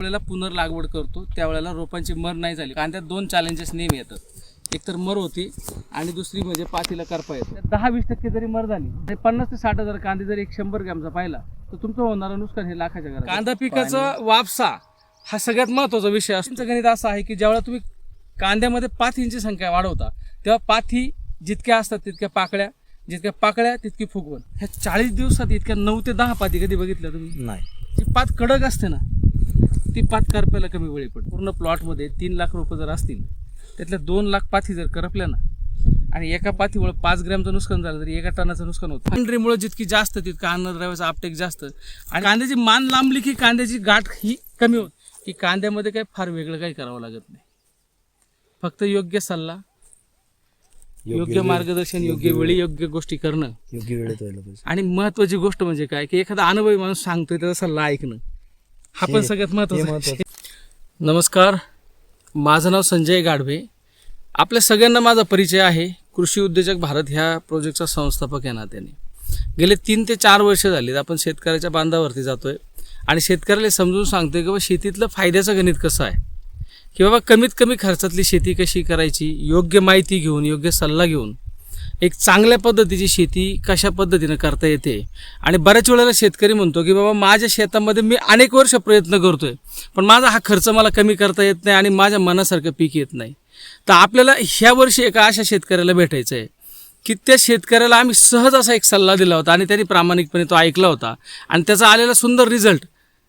वेळेला पुनर्लागवड करतो त्यावेळेला रोपांची मर नाही झाली. कांद्यात दोन चॅलेंजेस नेहमी येतात. एक तर मर होती आणि दुसरी म्हणजे पातीला करपा येत. दहा वीस टक्के जरी मर झाली तर पन्नास ते साठ हजार कांदे जरी एक शंभर ग्रॅमचा पाहिला तर तुमचं होणारं नुकसान हे लाखाच्या घरात. कांदा पिकाचा वापसा हा सगळ्यात महत्त्वाचा विषय तुमचं गणित असं आहे की ज्यावेळेला तुम्ही कांद्यामध्ये पाथींची संख्या वाढवता तेव्हा पाथी जितक्या असतात तितक्या पाकळ्या जितक्या पाकळ्या तितकी फुगवण. ह्या चाळीस दिवसात इतक्या नऊ ते दहा पाती कधी बघितल्या तुम्ही? नाही. जी पात कडक असते ना ती पात करपायला कमी वेळी पडते पूर्ण प्लॉटमध्ये तीन लाख रुपये जर असतील त्यातल्या दोन लाख पाथी जर करपल्या ना आणि एका पाथीमुळे पाच ग्रॅमचं नुकसान झालं तरी एका टनाचं नुकसान होतं. पांढरीमुळे जितकी जास्त तितकं अन्नद्रव्याचा आपटेक जास्त. आणि कांद्याची मान लांबली की कांद्याची गाठ ही कमी होत. की कांद्यामध्ये काही फार वेगळं काही करावं लागत नाही. फक्त योग्य सल्ला योग्य मार्गदर्शन योग्य वेळी योग्य गोष्टी करणं. योग्य वेळेत आणि महत्वाची गोष्ट म्हणजे काय की एखादा अनुभवी माणूस सांगतोय त्याचा सल्ला ऐकणं. हा पण सगळ्यात. महत्वाचं. नमस्कार माझं नाव संजय गाढवे आपल्या सगळ्यांना माझा परिचय आहे. कृषी उद्योजक भारत ह्या प्रोजेक्टचा संस्थापक या नात्याने. गेले तीन ते चार वर्ष झालीत आपण शेतकऱ्याच्या बांधावरती जातोय. आणि शेतकऱ्याला समजून सांगतोय की बाबा शेतीतलं फायद्याचं गणित कसं आहे? की बाबा कमीत कमी खर्चातली शेती कशी करायची? योग्य माहिती घेऊन योग्य सल्ला घेऊन. एक चांगल्या पद्धतीची शेती कशा पद्धतीनं करता येते? आणि बऱ्याच वेळेला शेतकरी म्हणतो की बाबा माझ्या शेतामध्ये मी अनेक वर्ष प्रयत्न करतोय पण माझा हा खर्च मला कमी करता येत नाही आणि माझ्या मनासारखं पीक येत नाही. तर आपल्याला ह्या वर्षी एका अशा शेतकऱ्याला भेटायचं आहे की त्या शेतकऱ्याला आम्ही सहज असा एक सल्ला दिला होता आणि त्यांनी प्रामाणिकपणे तो ऐकला होता आणि त्याचा आलेला सुंदर रिझल्ट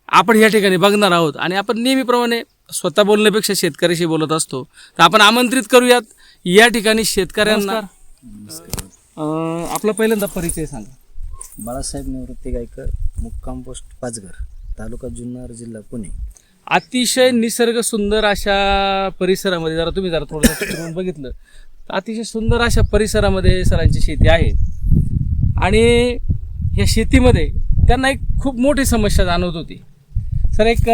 आपण या ठिकाणी बघणार आहोत. आणि आपण नेहमीप्रमाणे स्वतः बोलण्यापेक्षा शेतकऱ्याशी बोलत असतो. तर आपण आमंत्रित करूयात. या ठिकाणी शेतकऱ्यांना आपला पहिल्यांदा परिचय सांगा. बाळासाहेब निवृत्ती गायकर मुक्काम पोस्ट पाचघर तालुका जुन्नर जिल्हा पुणे. अतिशय निसर्ग सुंदर अशा परिसरामध्ये जरा तुम्ही जरा थोडं फिरून बघितलं. तर अतिशय सुंदर अशा परिसरामध्ये सरांची शेती आहे. आणि या शेतीमध्ये त्यांना एक खूप मोठी समस्या जाणवत होती. सर एक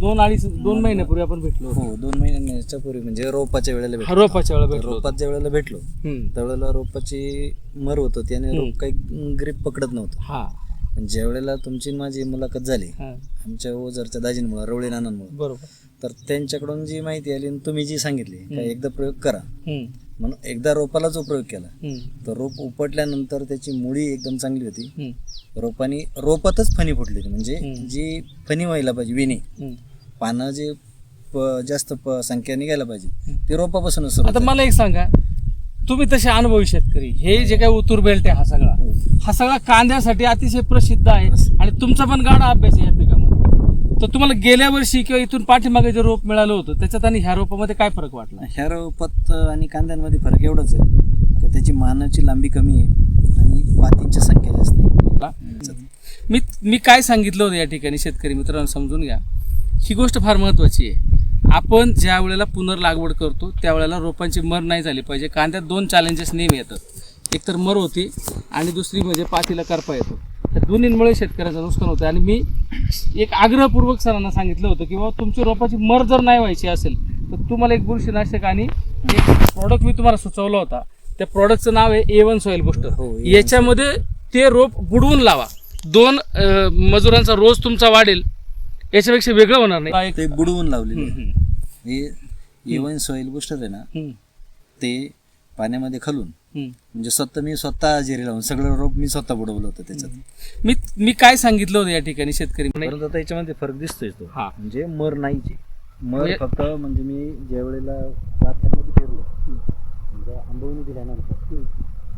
दोन अडीच दोन महिन्यापूर्वी आपण भेटलो. हो दोन महिन्याच्या पूर्वी म्हणजे रोपाच्या वेळेला भेटलो. रोपाच्या वेळेला भेटलो. रोपाच्या वेळेला भेटलो. त्यावेळेला रोपाची मर होत होती आणि रोप काही ग्रीप पकडत नव्हतं. हा. ज्या वेळेला तुमची माझी मुलाखत झाली आमच्या ओझरच्या दाजींमुळे रवळी नानांमुळे बरोबर. तर त्यांच्याकडून जी माहिती आली आणि तुम्ही जी सांगितली का एकदा प्रयोग करा. म्हणून एकदा रोपाला जो प्रयोग केला तर रोप उपटल्यानंतर त्याची मुळी एकदम चांगली होती. रोपानी रोपातच फणी फुटली होती. म्हणजे. जी फणी व्हायला पाहिजे विणी. पानं जे प- जास्त प- संख्या निघायला पाहिजे ते रोपापासूनच सुरू आता मला एक सांगा तुम्ही तसे अनुभवी शेतकरी हे जे काही उतूर बेल्ट आहे हा सगळा हा. सगळा कांद्यासाठी अतिशय प्रसिद्ध आहे आणि तुमचा पण गाडा अभ्यास आहे या पिकामध्ये. तर तुम्हाला गेल्या वर्षी किंवा इथून पाठीमागे जे रोप मिळालं होतं त्याच्यात आणि ह्या रोपामध्ये काय फरक वाटला? ह्या रोपात आणि कांद्यांमध्ये फरक एवढाच आहे की त्याची मानाची लांबी कमी आहे आणि पातींची संख्या जास्त आहे. मी मी काय सांगितलं होतं या ठिकाणी शेतकरी मित्रांनो समजून घ्या. ही गोष्ट फार महत्त्वाची आहे. आपण ज्या वेळेला पुनर्लागवड करतो त्यावेळेला रोपांची मर नाही झाली पाहिजे. कांद्यात दोन चॅलेंजेस नेहमी येतात. एक तर मर होती आणि दुसरी म्हणजे पातीला करपा येतो. त्या दोन्हींमुळे शेतकऱ्याचं नुकसान होतं आणि मी एक आग्रहपूर्वक सरांना सांगितलं होतं की बाबा तुमची रोपाची मर जर नाही व्हायची असेल तर तुम्हाला एक बुरशीनाशक आणि एक प्रॉडक्ट मी तुम्हाला सुचवला होता. त्या प्रॉडक्टचं नाव आहे ए वन सॉईल बुस्टर हो, A1 याच्यामध्ये ते रोप बुडवून लावा. दोन मजुरांचा रोज तुमचा वाढेल. याच्यापेक्षा वेगळं होणार नाही. ते बुडवून लावलेले हम्म, आहे. हम्म, हे एवन सॉईल बुस्टर आहे ना हम्म, ते पाण्यामध्ये खालून हम्म. म्हणजे स्वतः मी स्वतः जेरी लावून सगळं रोप मी स्वतः बुडवलं होतं त्याच्यात. मी मी काय सांगितलं होतं या ठिकाणी शेतकरी? परंतु आता याच्यामध्ये फरक दिसतोय तो. हा. म्हणजे मर नाहीचे. मर म्हणजे- फक्त म्हणजे मी ज्या वेळेला रात्यांमध्ये फिरलो म्हणजे आंबवणी दिल्यानंतर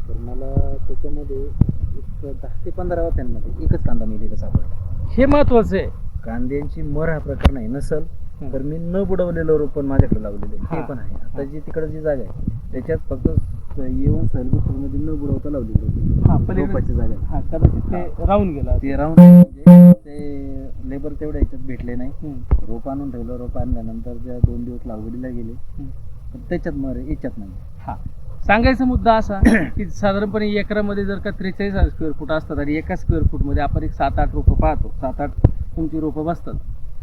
तर मला त्याच्यामध्ये एक दहा ते पंधरा वाफ्यांमध्ये एकच कांदा मेलेला सापडला. हे महत्वाचं आहे. कांद्यांची मर हा प्रकार नाही नसल. तर मी न बुडवलेलं रोप पण माझ्याकडे लावलेलं आहे हा. ते पण आहे. आता जी तिकडे जी जागा आहे त्याच्यात फक्त येऊन मध्ये न बुडवता लावलेलं होतं. रोपाची जागा. हा कदाचित ते राहून गेला ते राऊंड म्हणजे ते लेबर तेवढ्या याच्यात भेटले नाही. रोप आणून ठेवलं. रोप आणल्यानंतर ज्या दोन दिवस लागवडीला गेले त्याच्यात मर याच्यात नाही. हा. सांगायचा मुद्दा असा की साधारणपणे एकरामध्ये जर का त्रेचाळीस हजार स्क्वेअर फूट असतात आणि एका स्क्वेअर फूटमध्ये आपण एक सात आठ रोपं पाहतो. सात आठ तुमची रोपं बसतात.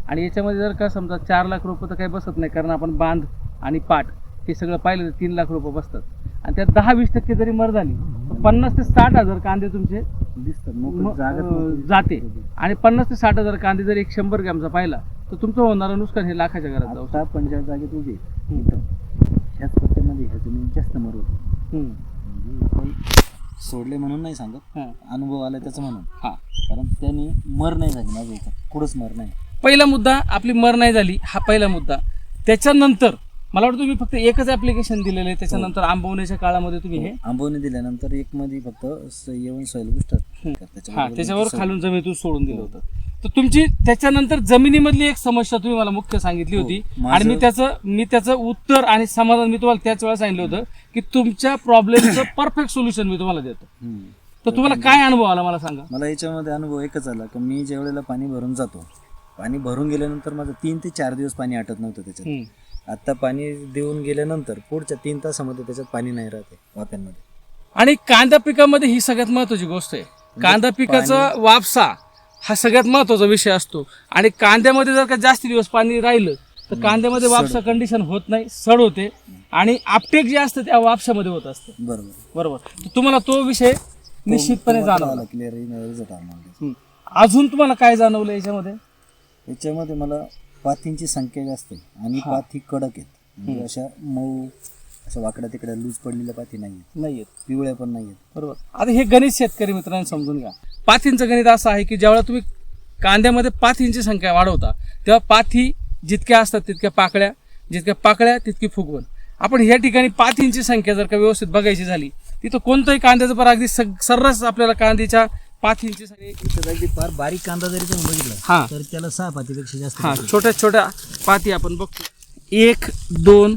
आणि याच्यामध्ये जर का समजा चार लाख रोपं तर काही बसत नाही कारण आपण बांध आणि पाट हे सगळं पाहिलं तर तीन लाख रोपं बसतात. आणि त्यात दहा वीस टक्के जरी मर झाली तर पन्नास ते साठ हजार कांदे तुमचे दिसतात जाते. आणि पन्नास ते साठ हजार कांदे जर एक शंभर ग्रॅमचा पाहिला तर तुमचं होणारं नुकसान हे लाखाच्या घरात जाऊ ज्या जागेत उभी ह्याच ह्या जमीन जास्त मर. होती सोडले म्हणून नाही सांगत. हा. अनुभव आला त्याचं म्हणून. हा. कारण त्यांनी मर नाही झाली माझ्या इथं. कुठंच मर नाही. पहिला मुद्दा आपली मर नाही झाली हा पहिला मुद्दा. त्याच्यानंतर मला वाटतं तुम्ही फक्त एकच ऍप्लिकेशन दिलेलं आहे. त्याच्यानंतर आंबवण्याच्या काळामध्ये तुम्ही हे. आंबवणी दिल्यानंतर एक मध्ये फक्त स- येऊन सॉईल बुस्टर हा त्याच्यावर खालून जमिनीतून सोडून दिलं होतं. तर तुमची त्याच्यानंतर जमिनीमधली एक समस्या तुम्ही मला मुख्य सांगितली हो, होती. आणि मी त्याचं मी त्याचं उत्तर आणि समाधान मी तुम्हाला त्याच वेळा सांगितलं होतं की तुमच्या प्रॉब्लेमचं परफेक्ट सोल्युशन मी तुम्हाला देतो. तर तुम्हाला काय अनुभव आला मला सांगा? मला याच्यामध्ये अनुभव एकच आला की मी ज्या वेळेला पाणी भरून जातो पाणी भरून गेल्यानंतर माझं तीन ते चार दिवस पाणी आटत नव्हतं त्याच्यात. आता पाणी देऊन गेल्यानंतर पुढच्या तीन तासामध्ये त्याच्यात पाणी नाही राहते वाफ्यांमध्ये आणि कांदा पिकामध्ये ही सगळ्यात महत्वाची गोष्ट आहे. कांदा पिकाचा वापसा हा सगळ्यात महत्त्वाचा विषय असतो. आणि कांद्यामध्ये जर का जास्त दिवस पाणी राहिलं तर कांद्यामध्ये वापसा कंडिशन होत नाही सड होते. आणि आपटेक जे असतं त्या वापसामध्ये होत असतं. बरोबर. बरोबर. तर तुम्हाला तो विषय निश्चितपणे जाणवला. Clear result. अजून तुम्हाला काय जाणवलं याच्यामध्ये? याच्यामध्ये मला पाथींची संख्या जास्त आहे आणि पाथी कडक आहेत. म्हणजे अशा मऊ अशा वाकड्या तिकड्या लूज पडलेल्या पाथी नाही आहेत नाहीये पिवळ्या पण नाही आहेत बरोबर. आता हे गणित शेतकरी मित्रांनो समजून घ्या. पाथींचं गणित असं आहे की ज्यावेळेला तुम्ही कांद्यामध्ये पाथींची संख्या वाढवता तेव्हा पाथी जितक्या असतात तितक्या पाकळ्या जितक्या पाकळ्या तितकी फुगवण. आपण ह्या ठिकाणी पाथींची संख्या जर का व्यवस्थित बघायची झाली तिथं कोणतंही कांद्याचं पर अगदी सर्रास आपल्याला कांद्याच्या पाथींची संख्या इथं अगदी फार बारीक कांदा जरी तुम्ही बघितला हा. तर त्याला सहा पातीपेक्षा जास्त हा छोट्या छोट्या पाती आपण बघतो. एक दोन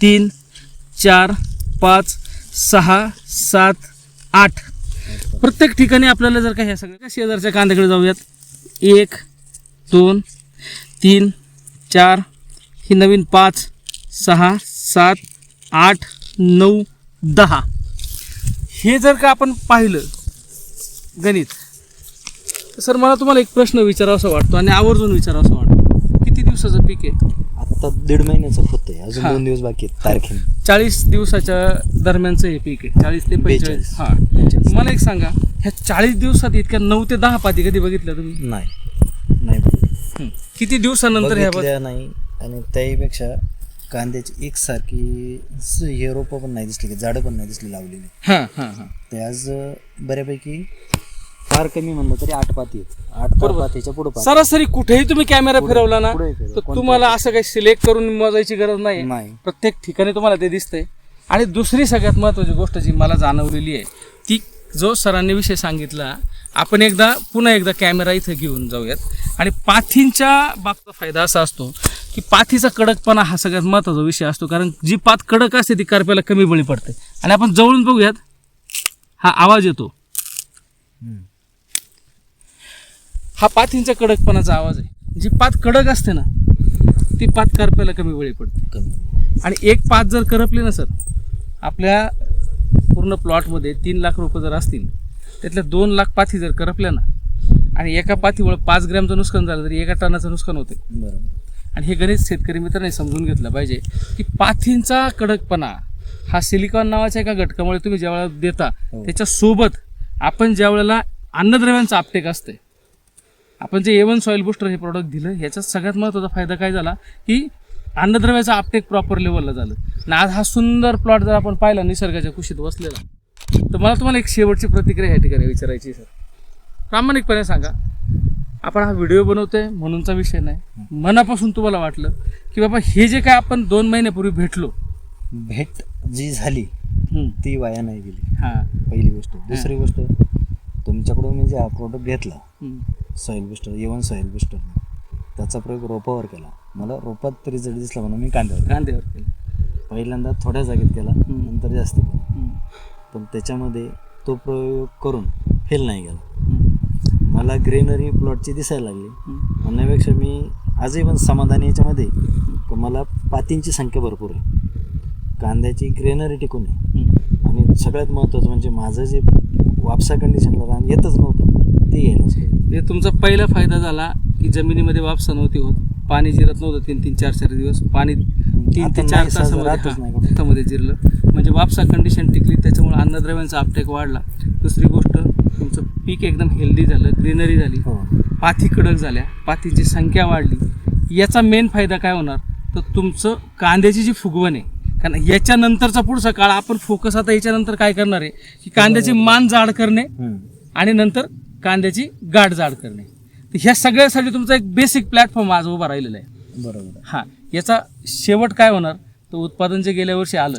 तीन चार पाच सहा सात आठ. प्रत्येक ठिकाणी आपल्याला जर का ह्या सगळ्या शेजारच्या कांद्याकडे जाऊयात. एक दोन तीन चार ही नवीन पाच सहा सात आठ नऊ दहा. हे जर का आपण पाहिलं गणित तर सर मला तुम्हाला एक प्रश्न विचारावासा वाटतो आणि आवर्जून विचारावासा वाटतो. किती दिवसाचं पीक आहे? आता दीड महिन्याचं होत आहे अजून हा. दोन दिवस बाकी आहेत तारखेने. चाळीस दिवसाच्या दरम्यानचं हे पीक आहे. चाळीस ते पंचेचाळीस. हा. मला एक सांगा ह्या चाळीस दिवसात इतक्या नऊ ते दहा पाती कधी बघितल्या तुम्ही? नाही. नाही हं. किती दिवसानंतर ह्या बघितल्या नाही. आणि त्याहीपेक्षा कांद्याची एकसारखी स- हे रोपं पण नाही दिसली झाडं पण नाही दिसली लावलेली. हां हां हां. ते आज अं, बऱ्यापैकी फार कमी म्हणलं तरी आठ पाती आहेत. आठ दहा बरोबर. पातीच्या पुढे पाती. सरासरी कुठेही तुम्ही कॅमेरा पुढे- फिरवला ना पुढे फिरवा. तर तुम्हाला असं काही सिलेक्ट करून मोजायची गरज नाही. नाही. प्रत्येक ठिकाणी तुम्हाला ते दिसतंय. आणि दुसरी सगळ्यात महत्त्वाची गोष्ट जी मला जाणवलेली आहे ती जो सरांनी विषय सांगितला आपण एकदा पुन्हा एकदा कॅमेरा इथं घेऊन जाऊयात. आणि पाथींच्या बाबतीत फायदा असा असतो की पाथीचा कडकपणा हा सगळ्यात महत्त्वाचा विषय असतो कारण जी पात कडक असते ती करप्याला कमी बळी पडते. आणि आपण जवळून बघूयात हा आवाज येतो हम्म. हा पाथींच्या कडकपणाचा आवाज आहे. जी पात कडक असते ना ती पात करप्याला कमी बळी पडते. कमी. आणि एक पाच जर करपले ना सर आपल्या पूर्ण प्लॉटमध्ये तीन लाख रुपये जर असतील त्यातल्या दोन लाख पाथी जर करपल्या ना आणि एका पाथीमुळे पाच ग्रॅमचं नुकसान झालं तरी एका टनाचं नुकसान होते. बरोबर. आणि हे गणित शेतकरी मित्रांनी समजून घेतलं पाहिजे की पाथींचा कडकपणा हा सिलिकॉन नावाच्या एका घटकामुळे तुम्ही ज्यावेळेला देता हो. त्याच्यासोबत आपण ज्या वेळेला अन्नद्रव्यांचा आपटेक असते आपण जे एवन सॉईल बुस्टर हे प्रॉडक्ट दिलं ह्याचा सगळ्यात महत्त्वाचा फायदा काय झाला की अन्नद्रव्याचा आपटेक प्रॉपर लेवलला झालं. आणि आज हा सुंदर प्लॉट जर आपण पाहिला निसर्गाच्या कुशीत बसलेला तर मला तुम्हाला एक शेवटची प्रतिक्रिया या ठिकाणी विचारायची सर. प्रामाणिकपणे सांगा आपण हा व्हिडिओ बनवतोय म्हणूनचा विषय नाही. मनापासून तुम्हाला वाटलं की बाबा हे जे काय आपण दोन महिन्यापूर्वी भेटलो. भेट जी झाली ती वाया नाही गेली. हा. पहिली गोष्ट. दुसरी गोष्ट तुमच्याकडून मी जे हा प्रोडक्ट घेतला सॉईल बुस्टर इवन सॉईल बुस्टर. त्याचा प्रयोग रोपावर केला. मला रोपात रिझल्ट दिसला म्हणून मी कांद्यावर कांद्यावर केलं. पहिल्यांदा थोड्या जागेत केला. नंतर जास्त केला. पण त्याच्यामध्ये तो प्रयोग करून फेल नाही गेला. मला ग्रेनरी प्लॉटची दिसायला लागली. म्हणण्यापेक्षा मी आजही पण समाधानी याच्यामध्ये मला पातींची संख्या भरपूर आहे. कांद्याची ग्रेनरी टिकून आहे. आणि सगळ्यात महत्त्वाचं म्हणजे माझं जे वापसा कंडिशनला रान येतच नव्हतं ते यायला म्हणजे तुमचा पहिला फायदा झाला की जमिनीमध्ये वापसा नव्हती होत. पाणी जिरत नव्हतं तीन तीन चार चार दिवस. पाणी तीन ते चार तासामध्ये हा, जिरलं. म्हणजे वापसा कंडिशन टिकली त्याच्यामुळे अन्नद्रव्यांचा आपटेक वाढला. दुसरी गोष्ट तुमचं पीक एकदम हेल्दी झालं ग्रीनरी झाली. हो. पाथी कडक झाल्या. पाथीची संख्या वाढली. याचा मेन फायदा काय होणार? तर तुमचं कांद्याची जी फुगवण आहे कारण याच्यानंतरचा पुढचा काळ आपण फोकस आता याच्यानंतर काय करणार आहे? की कांद्याची मान जाड करणे. आणि नंतर कांद्याची गाठ जाड करणे. तर ह्या सगळ्यासाठी तुमचा एक बेसिक प्लॅटफॉर्म आज उभा राहिलेला आहे. बरोबर. हा याचा शेवट काय होणार? तर उत्पादन जे गेल्या वर्षी आलं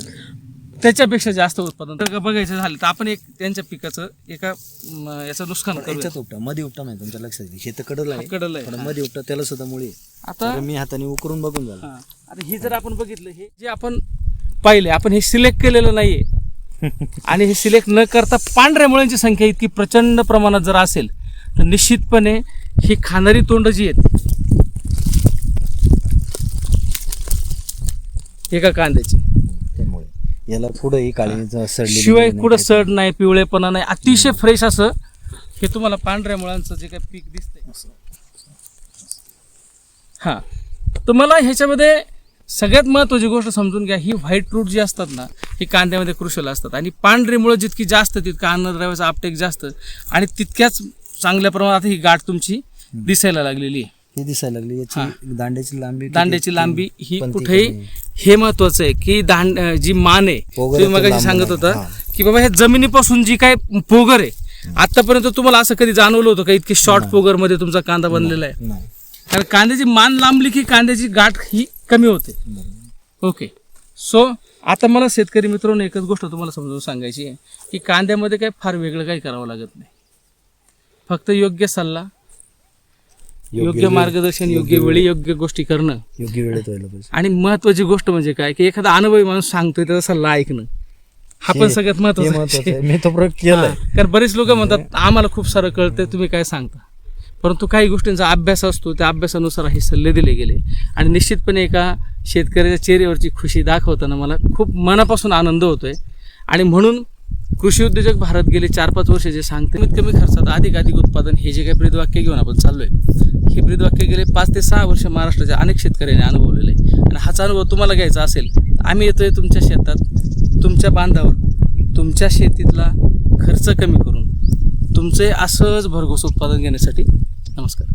त्याच्यापेक्षा जास्त उत्पादन. तर बघायचं झालं तर आपण एक त्यांच्या पिकाचं एका याचं नुकसान करूया. याच्यात उपटा मध्ये उपटा माहिती तुमच्या लक्षात येईल शेत कडलं आहे. कडलं आहे. पण मध्ये उपटा त्याला सुद्धा मुळे. आता मी हाताने उकरून बघून झालं. हा. आता हे जर आपण बघितलं हे जे आपण पाहिले आपण हे सिलेक्ट केलेलं नाहीये. आणि हे सिलेक्ट न करता पांढऱ्या मुळ्यांची संख्या इतकी प्रचंड प्रमाणात जर असेल तर निश्चितपणे ही खाणारी तोंड जी आहेत एका कांद्याची. त्यामुळे याला पुढे शिवाय कुठं सड नाही पिवळेपणा नाही अतिशय फ्रेश असं हे तुम्हाला पांढऱ्या मुळांचं जे काही पीक दिसतंय. हा. तर मला ह्याच्यामध्ये सगळ्यात महत्त्वाची गोष्ट समजून घ्या ही व्हाईट रूट जी असतात ना ही कांद्यामध्ये कृषल असतात. आणि पांढरी मुळं जितकी जास्त तितका अन्नद्रव्याचा आपटेक जास्त. आणि तितक्याच चांगल्या प्रमाणात ही गाठ तुमची दिसायला लागलेली आहे. हे दिसायला लागली. याची दांड्याची लांबी? दांड्याची लांबी ही कुठेही. हे महत्वाचं आहे की दांड जी मान आहे तुम्ही लांब सांगत. होता. की बाबा ह्या जमिनीपासून जी काय पोगर आहे आतापर्यंत तुम्हाला असं कधी जाणवलं होतं का? इतकी शॉर्ट पोगरमध्ये तुमचा कांदा बनलेला आहे. कारण कांद्याची मान लांबली की कांद्याची गाठ ही कमी होते. ओके सो आता मला शेतकरी मित्रांनो एकच गोष्ट तुम्हाला समजून सांगायची आहे की कांद्यामध्ये काही फार वेगळं काही करावं लागत नाही. फक्त योग्य सल्ला योग्य मार्गदर्शन योग्य वेळी योग्य गोष्टी करणं. योग्य वेळेत व्हायला पाहिजे आणि महत्वाची गोष्ट म्हणजे काय की एखादा अनुभवी माणूस सांगतोय त्याचा सल्ला ऐकणं. हा पण सगळ्यात महत्वाचं. मी तो प्रयोग केलाय. हा. कारण बरेच लोक म्हणतात आम्हाला खूप सारं कळतंय तुम्ही काय सांगता? परंतु काही गोष्टींचा अभ्यास असतो त्या अभ्यासानुसार हे सल्ले दिले गेले. आणि निश्चितपणे एका शेतकऱ्याच्या चेहऱ्यावरची खुशी दाखवताना मला खूप मनापासून आनंद होतो आहे आणि म्हणून कृषी उद्योजक भारत गेले चार पाच वर्ष जे सांगते कमीत कमी खर्चात अधिक अधिक उत्पादन हे जे काही ब्रीदवाक्य घेऊन आपण चाललोय. हे ब्रीदवाक्य गेले पाच ते सहा वर्ष महाराष्ट्राच्या अनेक शेतकऱ्यांनी अनुभवलेलं आहे. आणि हाच अनुभव तुम्हाला घ्यायचा असेल तर आम्ही येतोय तुमच्या शेतात तुमच्या बांधावर तुमच्या शेतीतला खर्च कमी करून तुमचे असंच भरघोस उत्पादन घेण्यासाठी नमस्कार